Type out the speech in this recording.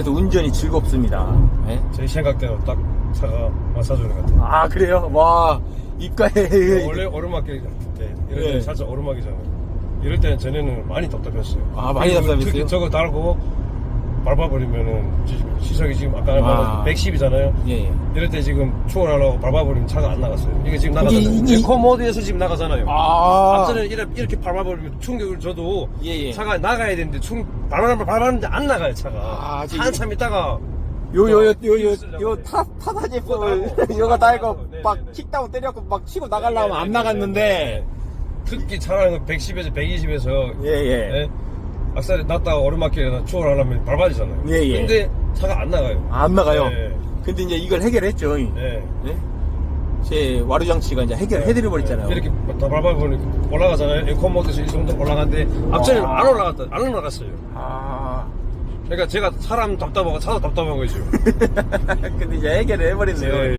그래서 운전이 즐겁습니다. 예? 제 생각대로 딱 차가 맞춰주는 것 같아요. 아 그래요? 와 입가에 원래 오르막길 때 이럴 예. 때 살짝 오르막이잖아요. 이럴 때는 전에는 많이 답답했어요. 아, 많이 그리고 답답했어요? 특히 저거 달고 밟아버리면은 지- 시속이 지금 아까 아. 말한 110이잖아요. 예, 예. 이럴 때 지금 추월하려고 밟아버리면 차가 안 나갔어요. 이게 지금 나가잖아요. 이게- 에코 모드에서 지금 나가잖아요. 아 앞전에 이렇게, 이렇게 밟아버리면 충격을 줘도 예, 예. 차가 나가야 되는데 충 밟아봤는데 밟았는데 안 나가요 차가. 아, 지금- 한참 있다가 요 요 요 요요 타 타사 제품을 그거 달고. 요가 달고 네, 막 네, 네. 킥다운 때려고 막 치고 나가려면 네, 네, 안 네, 나갔는데 네, 네. 특히 차량은 110에서 120에서 예 예 악살이 났다가 오르막길에 추월하려면 밟아야 되잖아요. 예, 예. 근데 차가 안 나가요. 안 나가요. 네. 근데 이제 이걸 해결했죠. 네. 예? 제 와류 장치가 이제 해결해드려 버렸잖아요. 이렇게 다 밟아보니 올라가잖아요. 에코 모드에서 이 정도 올라가는데 앞전에는 안 올라갔다, 안 올라갔어요. 아 그러니까 제가 사람 답답하고 차도 답답한 거죠. 근데 이제 해결을 해버렸네요. 네.